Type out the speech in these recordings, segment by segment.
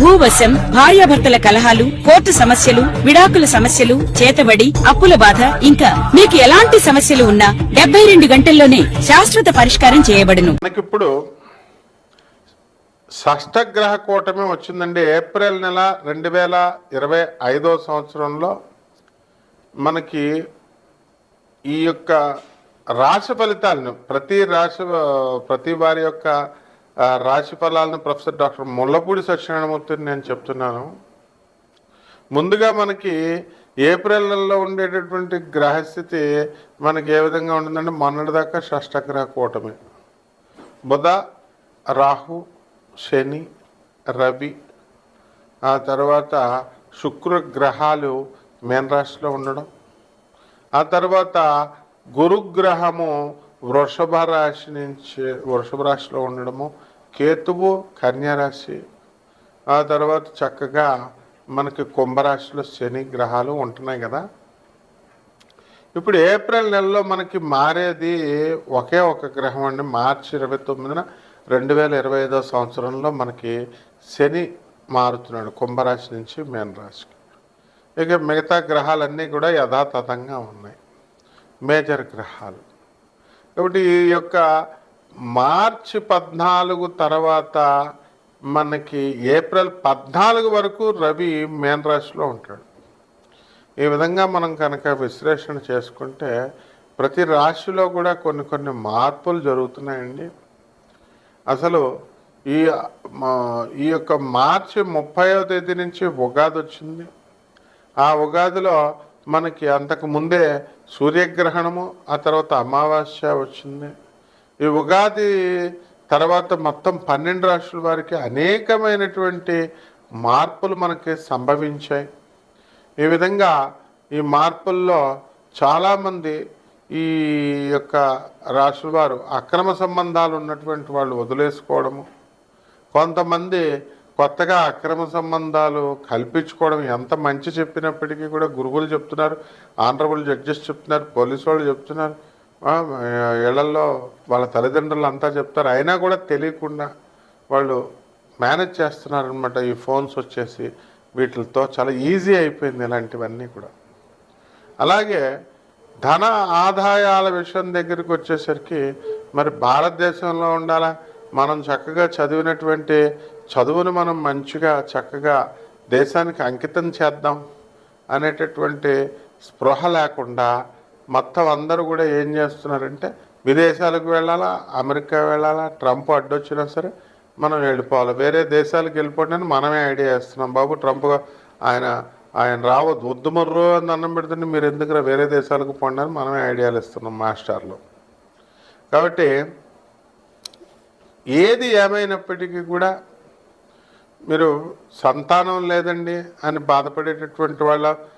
భూవశం భార్యాభర్తల కలహాలు కోర్టు సమస్యలు విడాకుల సమస్యలు చేతబడి అప్పుల బాధ ఇంకా మీకు ఎలాంటి సమస్యలు ఉన్నా డెబ్బై రెండు గంటల్లోనే శాశ్వత పరిష్కారం చేయబడును. మనకిప్పుడు షష్టగ్రహ కూటమి వచ్చిందండి. ఏప్రిల్ నెల రెండు వేల ఇరవై ఐదో సంవత్సరంలో మనకి ఈ యొక్క రాశి ఫలితాలను ప్రతి రాశి ప్రతి వారి యొక్క రాశి ఫలాలను ప్రొఫెసర్ డాక్టర్ ముల్లపూడి సత్యనారాయణమూర్తిని నేను చెప్తున్నాను. ముందుగా మనకి ఏప్రిల్ నెలలో ఉండేటటువంటి గ్రహస్థితి మనకి ఏ విధంగా ఉంటుందంటే మొన్నటిదాకా షష్టగ్రహ కూటమి. బుధ రాహు శని రవి ఆ తర్వాత శుక్ర గ్రహాలు మేన రాశిలో ఉండడం. ఆ తర్వాత గురుగ్రహము వృషభ రాశి నుంచి వృషభ రాశిలో ఉండడము. కేతువు కన్యారాశి. ఆ తర్వాత చక్కగా మనకి కుంభరాశిలో శని గ్రహాలు ఉంటున్నాయి కదా. ఇప్పుడు ఏప్రిల్ నెలలో మనకి మారేది ఒకే ఒక గ్రహం అండి. మార్చి ఇరవై తొమ్మిదిన రెండు వేల ఇరవై ఐదో సంవత్సరంలో మనకి శని మారుతున్నాడు కుంభరాశి నుంచి మేన రాశికి. ఇక మిగతా గ్రహాలన్నీ కూడా యథాతథంగా ఉన్నాయి. మేజర్ గ్రహాలు. కాబట్టి ఈ యొక్క మార్చి పద్నాలుగు తర్వాత మనకి ఏప్రిల్ పద్నాలుగు వరకు రవి మేన్ రాశిలో ఉంటాడు. ఈ విధంగా మనం కనుక విశ్లేషణ చేసుకుంటే ప్రతి రాశిలో కూడా కొన్ని కొన్ని మార్పులు జరుగుతున్నాయండి. అసలు ఈ మా- ఈ యొక్క మార్చి ముప్పైవ తేదీ నుంచి ఉగాది వచ్చింది. ఆ ఉగాదిలో మనకి అంతకు ముందే సూర్యగ్రహణము ఆ తర్వాత అమావాస్య వచ్చింది. ఈ ఉగాది తర్వాత మొత్తం పన్నెండు రాష్ట్రాల వారికి అనేకమైనటువంటి మార్పులు మనకి సంభవించాయి. ఈ విధంగా ఈ మార్పుల్లో చాలామంది ఈ యొక్క రాశుల వారు అక్రమ సంబంధాలు ఉన్నటువంటి వాళ్ళు వదిలేసుకోవడము కొంతమంది కొత్తగా అక్రమ సంబంధాలు కల్పించుకోవడం ఎంత మంచి చెప్పినప్పటికీ కూడా గురువులు చెప్తున్నారు ఆనరబుల్ జడ్జెస్ చెప్తున్నారు పోలీసు వాళ్ళు చెప్తున్నారు. ఆ, ఇళ్ళలో వాళ్ళ తల్లిదండ్రులు అంతా చెప్తారు. అయినా కూడా తెలియకుండా వాళ్ళు మేనేజ్ చేస్తున్నారనమాట ఈ ఫోన్స్ వచ్చేసి వీటితో. చాలా ఈజీ అయిపోయింది ఇలాంటివన్నీ కూడా. అలాగే ధన ఆదాయాల విషయం దగ్గరికి వచ్చేసరికి మరి భారతదేశంలో ఉండాలా? మనం చక్కగా చదివినటువంటి చదువును మనం మంచిగా చక్కగా దేశానికి అంకితం చేద్దాం అనేటటువంటి స్పృహ లేకుండా మొత్తం అందరూ కూడా ఏం చేస్తున్నారంటే విదేశాలకు వెళ్ళాలా అమెరికా వెళ్ళాలా ట్రంప్ అడ్డొచ్చినా సరే మనం వెళ్ళిపోవాలి. వేరే దేశాలకు వెళ్ళిపోవడానికి మనమే ఐడియా ఇస్తున్నాం బాబు ట్రంప్ ఆయన ఆయన రావద్దు. వద్దు మర్రో అని అన్నం పెడుతుంటే మీరు ఎందుకు వేరే దేశాలకు పోండి అని మనమే ఐడియాలు ఇస్తున్నాం మాస్టర్లు. కాబట్టి ఏది ఏమైనప్పటికీ కూడా మీరు సంతానం లేదండి అని బాధపడేటటువంటి వాళ్ళ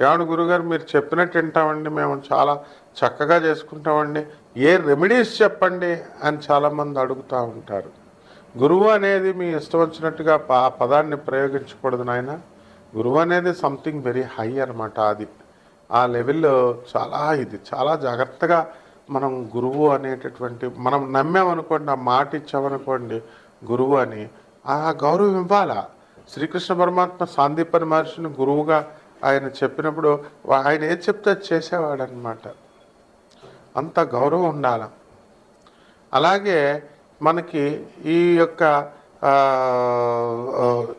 ఏమన్నా గురుగారు మీరు చెప్పినట్టు వింటామండి మేము చాలా చక్కగా చేసుకుంటామండి. ఏ రెమెడీస్ చెప్పండి అని చాలామంది అడుగుతూ ఉంటారు. గురువు అనేది మీ ఇష్టం వచ్చినట్టుగా ప- ఆ పదాన్ని ప్రయోగించకూడదు నాయన. గురువు అనేది సంథింగ్ వెరీ హై అనమాట అది. ఆ లెవెల్లో చాలా ఇది చాలా జాగ్రత్తగా మనం గురువు అనేటటువంటి మనం నమ్మామనుకోండి ఆ మాట ఇచ్చామనుకోండి గురువు అని ఆ గౌరవం ఇవ్వాలా? శ్రీకృష్ణ పరమాత్మ సాందీపని మహర్షిని గురువుగా ఆయన చెప్పినప్పుడు ఆయన ఏది చెప్తే చేసేవాడనమాట చేసేవాడు అనమాట అంత గౌరవం ఉండాలి. అలాగే మనకి ఈ యొక్క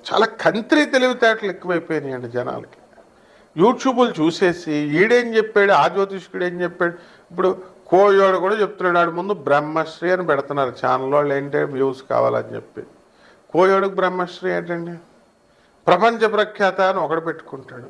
చాలా కంత్రి తెలివితేటలు ఎక్కువైపోయినాయండి జనాలకి. యూట్యూబ్లు చూసేసి ఈడేం చెప్పాడు ఆ జ్యోతిష్కుడు ఏం చెప్పాడు ఇప్పుడు కోయోడు కూడా చెప్తున్నాడు ఆడు ముందు బ్రహ్మశ్రీ అని పెడుతున్నారు ఛానల్ వాళ్ళు ఏంటి వ్యూస్ కావాలని చెప్పి. కోయోడుకు బ్రహ్మశ్రీ ఏంటండి? ప్రపంచ ప్రఖ్యాత అని ఒకడు పెట్టుకుంటాడు.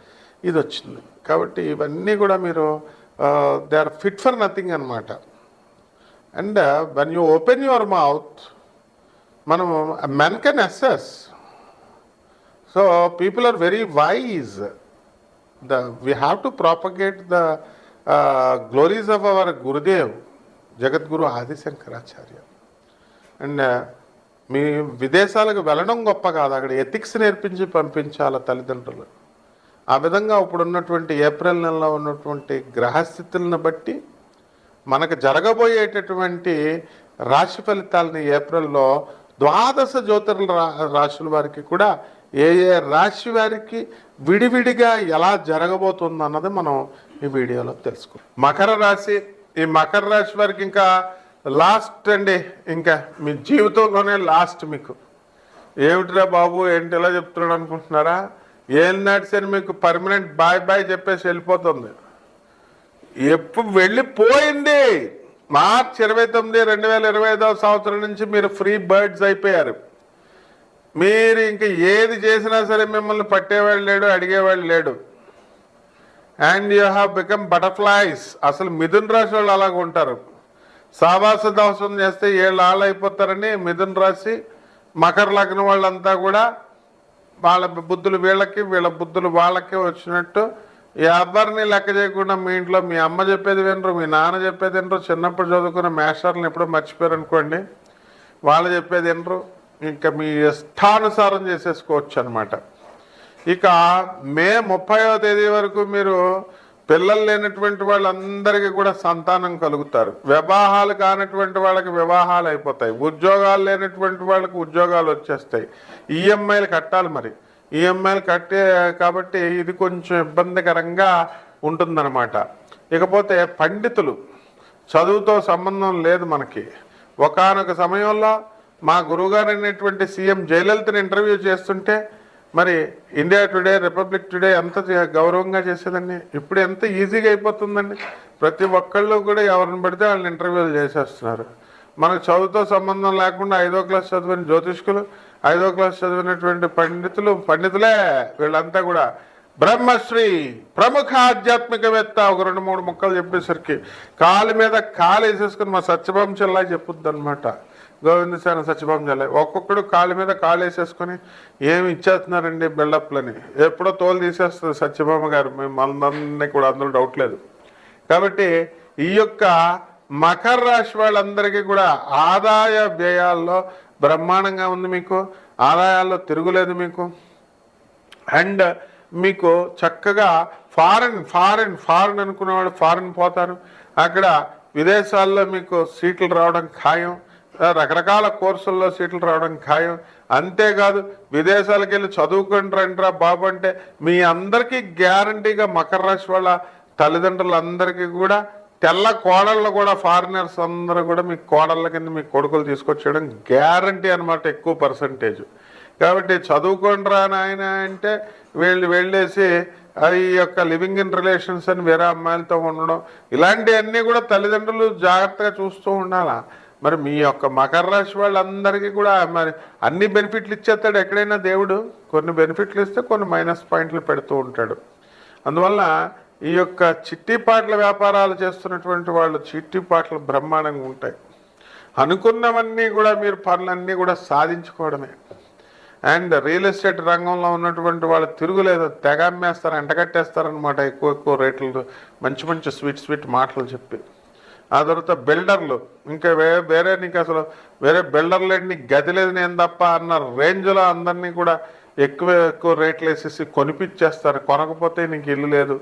ఇది వచ్చింది కాబట్టి ఇవన్నీ కూడా మీరు they are fit for nothing అనమాట and when you open your mouth మనం men can assess. So people are very wise. The we have to propagate the glories of our Gurudev Jagadguru Adi Shankaracharya. And మీ విదేశాలకు వెళ్ళడం గొప్ప కాదు. అక్కడ ethics నేర్పించి పంపించాలి తల్లిదండ్రులు. ఆ విధంగా ఇప్పుడు ఉన్నటువంటి ఏప్రిల్ నెలలో ఉన్నటువంటి గ్రహస్థితులను బట్టి మనకు జరగబోయేటటువంటి రాశి ఫలితాలని ఏప్రిల్లో ద్వాదశ జ్యోతిర్ల రా- రాశుల వారికి కూడా ఏ ఏ రాశి వారికి విడివిడిగా ఎలా జరగబోతుంది అన్నది మనం ఈ వీడియోలో తెలుసుకో మకర రాశి ఈ మకర రాశి వారికి ఇంకా లాస్ట్ అండి. ఇంకా మీ జీవితంలోనే లాస్ట్ మీకు. ఏమిటిరా బాబు ఏంటి ఎలా చెప్తున్నాడు అనుకుంటున్నారా? ఏం నడిచారు మీకు పర్మనెంట్ బాయ్ బాయ్ చెప్పేసి వెళ్ళిపోతుంది. ఎప్పుడు వెళ్ళిపోయింది మార్చ్ ఇరవై తొమ్మిది రెండు వేల ఇరవై ఐదవ సంవత్సరం నుంచి మీరు ఫ్రీ బర్డ్స్ అయిపోయారు. మీరు ఇంక ఏది చేసినా సరే మిమ్మల్ని పట్టేవాడు లేడు అడిగేవాడు లేడు. And you have become butterflies అసలు మిథున్ రాశి వాళ్ళు అలాగ ఉంటారు. సావాస దోషం చేస్తే ఏళ్ళు ఆళ్ళు అయిపోతారని మిథున్ రాశి మకర లగ్నం వాళ్ళంతా కూడా వాళ్ళ బుద్ధులు వీళ్ళకి వీళ్ళ బుద్ధులు వాళ్ళకి వచ్చినట్టు ఎవరిని లెక్క చేయకుండా మీ ఇంట్లో మీ అమ్మ చెప్పేది వినరు మీ నాన్న చెప్పేది వినరు చిన్నప్పుడు చదువుకున్న మేస్టర్లను ఎప్పుడో మర్చిపోయారు అనుకోండి వాళ్ళు చెప్పేది వినరు ఇంకా మీ ఇష్టానుసారం చేసేసుకోవచ్చు అనమాట ఇక మే ముప్పైవ తేదీ వరకు మీరు పిల్లలు లేనటువంటి వాళ్ళందరికీ కూడా సంతానం కలుగుతారు. వివాహాలు కానటువంటి వాళ్ళకి వివాహాలు అయిపోతాయి. ఉద్యోగాలు లేనటువంటి వాళ్ళకి ఉద్యోగాలు వచ్చేస్తాయి. ఈఎంఐలు కట్టాలి మరి. ఈఎంఐలు కట్టే కాబట్టి ఇది కొంచెం ఇబ్బందికరంగా ఉంటుందన్నమాట. ఇకపోతే పండితులు చదువుతో సంబంధం లేదు మనకి. ఒకానొక సమయంలో మా గురువుగారు అయినటువంటి సీఎం జయలలితని ఇంటర్వ్యూ చేస్తుంటే మరి ఇండియా టుడే రిపబ్లిక్ టుడే ఎంత గౌరవంగా చేసేదండి? ఇప్పుడు ఎంత ఈజీగా అయిపోతుందండి? ప్రతి ఒక్కళ్ళు కూడా ఎవరిని పడితే వాళ్ళని ఇంటర్వ్యూలు చేసేస్తున్నారు. మనకు చదువుతో సంబంధం లేకుండా ఐదో క్లాస్ చదివిన జ్యోతిష్కులు ఐదో క్లాస్ చదివినటువంటి పండితులు పండితులే వీళ్ళంతా కూడా బ్రహ్మశ్రీ ప్రముఖ ఆధ్యాత్మికవేత్త ఒక రెండు మూడు ముక్కలు చెప్పేసరికి కాలు మీద కాలు వేసేసుకుని మా సత్యభామ చెల్లా చెప్పుద్ది అనమాట గోవిందసేన సత్యభామ చెల్ల ఒక్కొక్కడు కాళ్ళ మీద కాలు వేసేసుకొని ఏమి ఇచ్చేస్తున్నారండి బిల్డప్లని? ఎప్పుడో తోలు తీసేస్తుంది సత్యభామ గారు. మేము మనందరినీ కూడా అందులో డౌట్ లేదు. కాబట్టి ఈ యొక్క మకర రాశి వాళ్ళందరికీ కూడా ఆదాయ వ్యయాల్లో బ్రహ్మాండంగా ఉంది మీకు. ఆదాయాల్లో తిరుగులేదు మీకు. అండ్ మీకు చక్కగా ఫారెన్ ఫారెన్ ఫారెన్ అనుకునేవాడు ఫారెన్ పోతారు. అక్కడ విదేశాల్లో మీకు సీట్లు రావడం ఖాయం. రకరకాల కోర్సుల్లో సీట్లు రావడం ఖాయం. అంతేకాదు విదేశాలకు వెళ్ళి చదువుకుని రండిరా బాబు అంటే మీ అందరికీ గ్యారంటీగా మకర రాశి వాళ్ళ తల్లిదండ్రులందరికీ కూడా తెల్ల కోడళ్ళు కూడా ఫారినర్స్ అందరూ కూడా మీ కోడళ్ళ కింద మీ కొడుకులు తీసుకొచ్చేయడం గ్యారంటీ అన్నమాట ఎక్కువ పర్సంటేజ్. కాబట్టి చదువుకోండి రా నాయన అంటే వీళ్ళు వెళ్ళేసి ఆ ఈ యొక్క లివింగ్ ఇన్ రిలేషన్స్ అని వేరే అమ్మాయిలతో ఉండడం ఇలాంటివన్నీ కూడా తల్లిదండ్రులు జాగ్రత్తగా చూస్తూ ఉండాలా? మరి మీ యొక్క మకర రాశి వాళ్ళందరికీ కూడా మరి అన్ని బెనిఫిట్లు ఇచ్చేస్తాడు ఎక్కడైనా దేవుడు. కొన్ని బెనిఫిట్లు ఇస్తే కొన్ని మైనస్ పాయింట్లు పెడుతూ ఉంటాడు. అందువల్ల ఈ యొక్క చిట్టిపాట్ల వ్యాపారాలు చేస్తున్నటువంటి వాళ్ళు చిట్టిపాట్లు బ్రహ్మాండంగా ఉంటాయి. అనుకున్నవన్నీ కూడా మీరు పనులన్నీ కూడా సాధించుకోవడమే. అండ్ రియల్ ఎస్టేట్ రంగంలో ఉన్నటువంటి వాళ్ళు తిరుగులేదు తెగ ఎంటగట్టేస్తారనమాట ఎక్కువ ఎక్కువ రేట్లు మంచి మంచి స్వీట్ స్వీట్ మాటలు చెప్పి. ఆ తర్వాత బిల్డర్లు. ఇంకా వేరే వేరే నీకు అసలు వేరే బిల్డర్లు నీకు గది లేదు నేను తప్ప అన్న రేంజ్లో అందరినీ కూడా ఎక్కువ ఎక్కువ రేట్లు వేసేసి కొనిపించేస్తారు. కొనకపోతే నీకు ఇల్లు లేదు.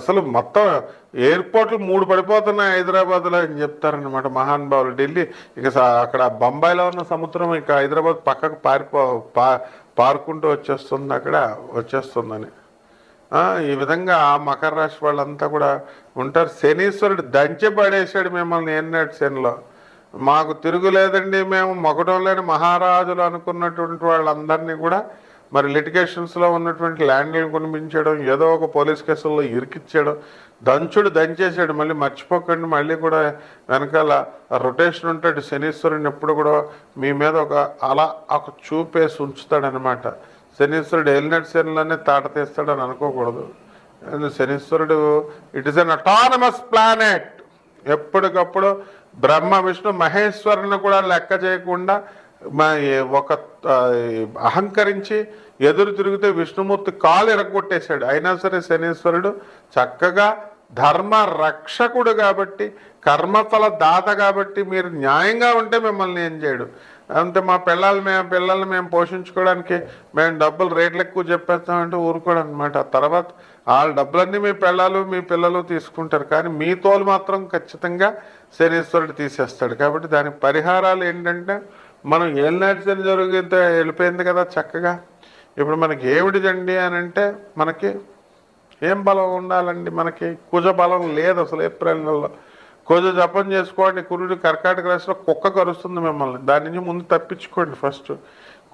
అసలు మొత్తం ఎయిర్పోర్ట్లు మూడు పడిపోతున్నాయి హైదరాబాద్లో అని చెప్తారనమాట మహానుభావులు ఢిల్లీ ఇక అక్కడ బొంబాయిలో ఉన్న సముద్రం ఇక హైదరాబాద్ పక్కకు పారిపో పా పారుకుంటూ వచ్చేస్తుంది అక్కడ వచ్చేస్తుందని. ఈ విధంగా మకర రాశి వాళ్ళంతా కూడా ఉంటారు. శనీశ్వరుడు దంచి పడేశాడు మిమ్మల్ని ఎన్నటి శనిలో. మాకు తిరుగులేదండి మేము మొగటం లేని మహారాజులు అనుకున్నటువంటి వాళ్ళందరినీ కూడా మరి లిటిగేషన్స్లో ఉన్నటువంటి ల్యాండ్లను కొనిపించడం ఏదో ఒక పోలీస్ కేసుల్లో ఇరికిచ్చాడు దంచుడు దంచేసాడు మళ్ళీ మర్చిపోకండి మళ్ళీ కూడా వెనకాల రొటేషన్ ఉంటాడు శనీశ్వరుని. ఎప్పుడు కూడా మీ మీద ఒక అలా ఒక చూపేసి ఉంచుతాడనమాట శనీశ్వరుడు ఎలినట్ శనిలోనే తాట తీస్తాడని అనుకోకూడదు. శనీశ్వరుడు it is an autonomous planet ఎప్పటికప్పుడు బ్రహ్మ విష్ణు మహేశ్వరుని కూడా లెక్క చేయకుండా మా ఒక అహంకరించి ఎదురు తిరిగితే విష్ణుమూర్తి కాలు ఎరగొట్టేశాడు. అయినా సరే శనీశ్వరుడు చక్కగా ధర్మ రక్షకుడు కాబట్టి కర్మఫల దాత కాబట్టి మీరు న్యాయంగా ఉంటే మిమ్మల్ని ఏం చేయడు. అంతే మా పిల్లలు మేము పిల్లల్ని మేము పోషించుకోవడానికి మేము డబ్బులు రేట్లు ఎక్కువ చెప్పేస్తామంటే ఊరుకోడు అనమాట తర్వాత వాళ్ళ డబ్బులన్నీ మీ పిల్లలు మీ పిల్లలు తీసుకుంటారు. కానీ మీ తోలు మాత్రం ఖచ్చితంగా శనీశ్వరుడు తీసేస్తాడు. కాబట్టి దానికి పరిహారాలు ఏంటంటే మనం ఏళ్ళ నడిచిన జరిగితే వెళ్ళిపోయింది కదా చక్కగా. ఇప్పుడు మనకి ఏమిటిదండి అని అంటే మనకి ఏం బలం ఉండాలండి? మనకి కుజ బలం లేదు అసలు ఏప్రిల్ నెలలో. కొద్ది జపం చేసుకోండి. కురుడు కర్కాటక రాశిలో కుక్క కరుస్తుంది మిమ్మల్ని. దాని నుంచి ముందు తప్పించుకోండి ఫస్ట్.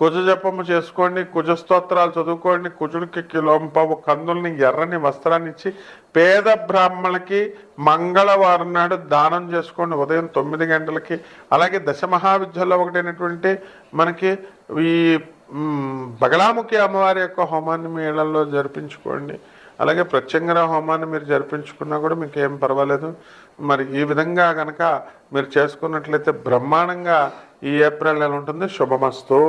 కుజ జపము చేసుకోండి. కుజ స్తోత్రాలు చదువుకోండి. కుజుడికి కిలోంపవు కందుల్ని ఎర్రని వస్త్రాన్ని ఇచ్చి పేద బ్రాహ్మణులకి మంగళవారం నాడు దానం చేసుకోండి. ఉదయం తొమ్మిది గంటలకి. అలాగే దశ మహావిద్యలో ఒకటైనటువంటి మనకి ఈ బగలాముఖి అమ్మవారి యొక్క హోమాన్ని మీ ఇళ్ళలో జరిపించుకోండి. అలాగే ప్రత్యంగర హోమాన్ని మీరు జరిపించుకున్నా కూడా మీకు ఏం పర్వాలేదు. మరి ఈ విధంగా కనుక మీరు చేసుకున్నట్లయితే బ్రహ్మాండంగా ఈ ఏప్రిల్ నెల ఉంటుంది. శుభమస్తు.